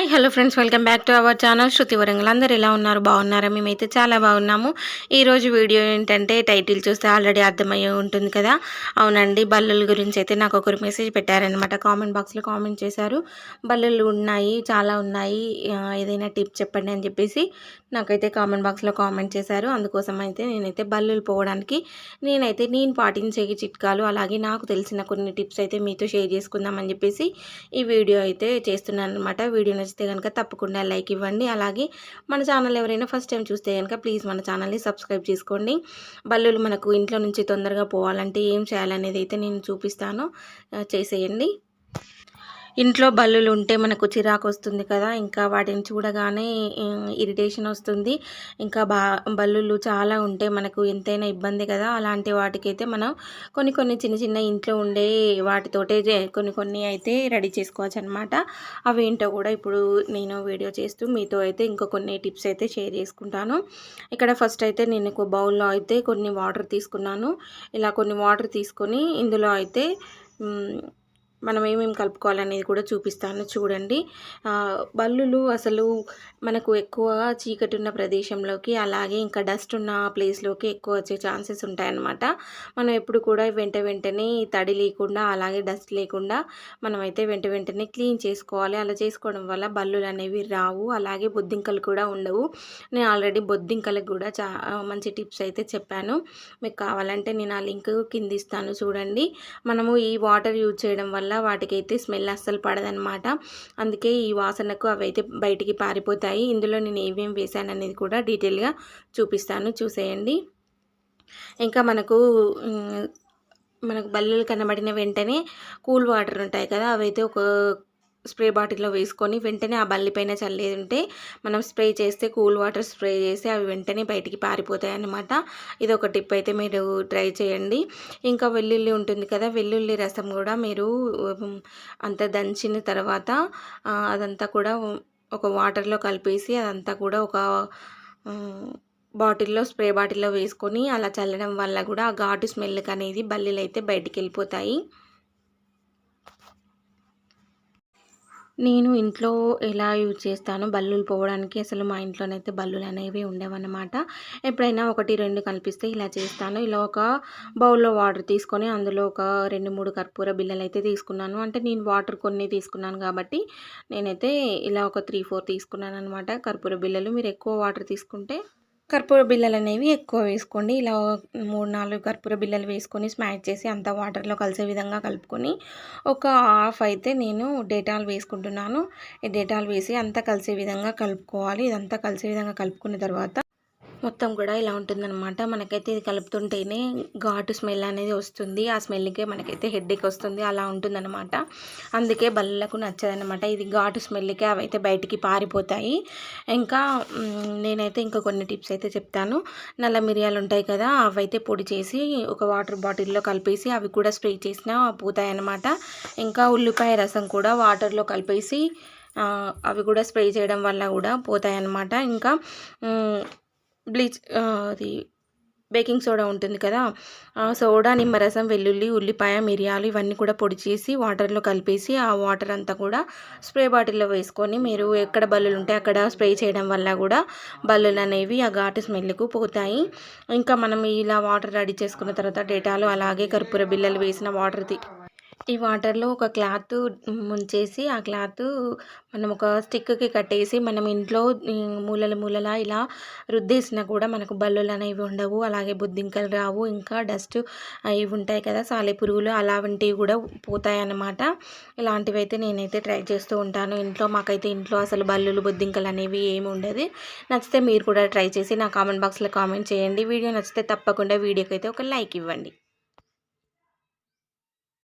Hi hello friends welcome back to our channel Shruti Warangal. అందరు ఎలా ఉన్నారు? బాగున్నారా? మేమైతే చాలా బాగున్నాము. ఈరోజు వీడియో ఏంటంటే టైటిల్ చూస్తే ఆల్రెడీ అర్థమయ్యే ఉంటుంది కదా? అవునండి బల్లుల గురించి అయితే నాకు ఒకరు మెసేజ్ పెట్టారనమాట కామెంట్ బాక్స్లో కామెంట్ చేశారు. బల్లులు ఉన్నాయి చాలా ఉన్నాయి. ఏదైనా టిప్ చెప్పండి అని చెప్పేసి నాకైతే కామెంట్ బాక్స్లో కామెంట్ చేశారు. అందుకోసం అయితే నేనైతే బల్లులు పోవడానికి నేనైతే నేను పాటించే చిట్కాలు అలాగే నాకు తెలిసిన కొన్ని టిప్స్ అయితే మీతో షేర్ చేసుకుందామని చెప్పేసి ఈ వీడియో అయితే చేస్తున్నాను అనమాట వీడియో నచ్చితే కనుక తప్పకుండా లైక్ ఇవ్వండి. అలాగే మన ఛానల్ ఎవరైనా ఫస్ట్ టైం చూస్తే కనుక ప్లీజ్ మన ఛానల్ని సబ్స్క్రైబ్ చేసుకోండి. బల్లులు మనకు ఇంట్లో నుంచి తొందరగా పోవాలంటే ఏం చేయాలనేది అయితే నేను చూపిస్తాను. చేసేయండి. ఇంట్లో బల్లులు ఉంటే మనకు చిరాకు వస్తుంది కదా ఇంకా వాటిని చూడగానే ఇరిటేషన్ వస్తుంది. ఇంకా బా బల్లులు చాలా ఉంటే మనకు ఎంతైనా ఇబ్బంది కదా. అలాంటి వాటికైతే మనం కొన్ని కొన్ని చిన్న చిన్న ఇంట్లో ఉండే వాటితోటే కొన్ని కొన్ని అయితే రెడీ చేసుకోవచ్చు అనమాట అవి ఏంటో కూడా ఇప్పుడు నేను వీడియో చేస్తూ మీతో అయితే ఇంకో కొన్ని టిప్స్ అయితే షేర్ చేసుకుంటాను. ఇక్కడ ఫస్ట్ అయితే నేను ఒక బౌల్లో అయితే కొన్ని వాటర్ తీసుకున్నాను. ఇలా కొన్ని వాటర్ తీసుకొని ఇందులో అయితే మనం ఏమేమి కలుపుకోవాలనేది కూడా చూపిస్తాను. చూడండి. బల్లులు అసలు మనకు ఎక్కువ చీకటి ఉన్న ప్రదేశంలోకి అలాగే ఇంకా డస్ట్ ఉన్న ప్లేస్లోకి ఎక్కువ వచ్చే ఛాన్సెస్ ఉంటాయన్నమాట. మనం ఎప్పుడు కూడా వెంట వెంటనే తడి లేకుండా అలాగే డస్ట్ లేకుండా మనమైతే వెంట వెంటనే క్లీన్ చేసుకోవాలి. అలా చేసుకోవడం వల్ల బల్లులు అనేవి రావు. అలాగే బొద్దింకలు కూడా ఉండవు. నేను ఆల్రెడీ బొద్దింకలకు కూడా చా మంచి టిప్స్ అయితే చెప్పాను. మీకు కావాలంటే నేను ఆ లింక్ కింద ఇస్తాను. చూడండి. మనము ఈ వాటర్ యూజ్ చేయడం వల్ల వల్ల వాటికైతే స్మెల్ అస్సలు పడదనమాట అందుకే ఈ వాసనకు అవైతే బయటికి పారిపోతాయి. ఇందులో నేను ఏమేమి వేసాను అనేది కూడా డీటెయిల్గా చూపిస్తాను. చూసేయండి. ఇంకా మనకు మనకు బల్లలు కనబడిన వెంటనే కూల్ వాటర్ ఉంటాయి కదా అవైతే ఒక స్ప్రే బాటిల్లో వేసుకొని వెంటనే ఆ బల్లి పైన చల్లేది ఉంటే మనం స్ప్రే చేస్తే కూల్ వాటర్ స్ప్రే చేసి అవి వెంటనే బయటికి పారిపోతాయి అన్నమాట ఇది ఒక టిప్ అయితే మీరు ట్రై చేయండి. ఇంకా వెల్లుల్లి ఉంటుంది కదా వెల్లుల్లి రసం కూడా మీరు అంత దంచిన తర్వాత అదంతా కూడా ఒక వాటర్లో కలిపేసి అదంతా కూడా ఒక బాటిల్లో స్ప్రే బాటిల్లో వేసుకొని అలా చల్లడం వల్ల కూడా ఆ ఘాటు స్మెల్కి అనేది బల్లీలు అయితే బయటికి వెళ్ళిపోతాయి నేను ఇంట్లో ఎలా యూజ్ చేస్తాను బల్లులు పోవడానికి అసలు మా ఇంట్లోనైతే బల్లులు అనేవి ఉండేవన్నమాట. ఎప్పుడైనా ఒకటి రెండు కనిపిస్తే ఇలా చేస్తాను. ఇలా ఒక బౌల్లో వాటర్ తీసుకొని అందులో ఒక రెండు మూడు కర్పూర బిల్లలు అయితే తీసుకున్నాను. అంటే నేను వాటర్ కొన్ని తీసుకున్నాను కాబట్టి నేనైతే ఇలా ఒక త్రీ ఫోర్ తీసుకున్నాను అనమాట కర్పూర బిల్లలు మీరు ఎక్కువ వాటర్ తీసుకుంటే కర్పూర బిళ్ళలు అనేవి ఎక్కువ వేసుకోండి. ఇలా మూడు నాలుగు కర్పూర బిళ్ళలు వేసుకొని స్మాష్ చేసి అంత వాటర్లో కలిసే విధంగా కలుపుకొని ఒక హాఫ్ అయితే నేను డేటాల్ వేసుకుంటున్నాను. ఈ డేటాల్ వేసి అంతా కలిసే విధంగా కలుపుకోవాలి. ఇదంతా కలిసే విధంగా కలుపుకున్న తర్వాత మొత్తం కూడా ఇలా ఉంటుందన్నమాట. మనకైతే ఇది కలుపుతుంటేనే ఘాటు స్మెల్ అనేది వస్తుంది. ఆ స్మెల్కే మనకైతే హెడ్ఏక్ వస్తుంది. అలా ఉంటుందన్నమాట. అందుకే బల్లకు నచ్చదనమాట ఇది ఘాటు స్మెల్కే అవైతే బయటికి పారిపోతాయి. ఇంకా నేనైతే ఇంకా కొన్ని టిప్స్ అయితే చెప్తాను. నల్ల మిరియాలు ఉంటాయి కదా అవైతే పొడి చేసి ఒక వాటర్ బాటిల్లో కలిపేసి అవి కూడా స్ప్రే చేసినా పోతాయి అన్నమాట ఇంకా ఉల్లిపాయ రసం కూడా వాటర్లో కలిపేసి అవి కూడా స్ప్రే చేయడం వల్ల కూడా పోతాయి అన్నమాట ఇంకా బ్లీచ్ అది బేకింగ్ సోడా ఉంటుంది కదా ఆ సోడా నిమ్మరసం వెల్లుల్లి ఉల్లిపాయ మిరియాలు ఇవన్నీ కూడా పొడి చేసి వాటర్లో కలిపేసి ఆ వాటర్ అంతా కూడా స్ప్రే బాటిల్లో వేసుకొని మీరు ఎక్కడ బల్లులు ఉంటే అక్కడ స్ప్రే చేయడం వల్ల కూడా బల్లులు అనేవి ఆ ఘాటు స్మెల్కు పోతాయి. ఇంకా మనం ఇలా వాటర్ రెడీ చేసుకున్న తర్వాత డేటాలు అలాగే కర్పూర బిల్లలు వేసిన వాటర్ ఈ వాటర్లో ఒక క్లాత్ ముంచేసి ఆ క్లాత్ మనం ఒక స్టిక్కి కట్టేసి మనం ఇంట్లో మూలల మూలల ఇలా రుద్దేసినా కూడా మనకు బల్లులు అనేవి ఉండవు. అలాగే బుద్ధింకలు రావు. ఇంకా డస్ట్ అవి ఉంటాయి కదా సాలెపురుగులు అలాంటివి కూడా పోతాయి అన్నమాట ఇలాంటివి అయితే నేనైతే ట్రై చేస్తూ ఉంటాను. ఇంట్లో మాకైతే ఇంట్లో అసలు బల్లులు బుద్ధింకలు అనేవి ఏమి ఉండదు. నచ్చితే మీరు కూడా ట్రై చేసి నా కామెంట్ బాక్స్లో కామెంట్ చేయండి. వీడియో నచ్చితే తప్పకుండా వీడియోకి అయితే ఒక లైక్ ఇవ్వండి.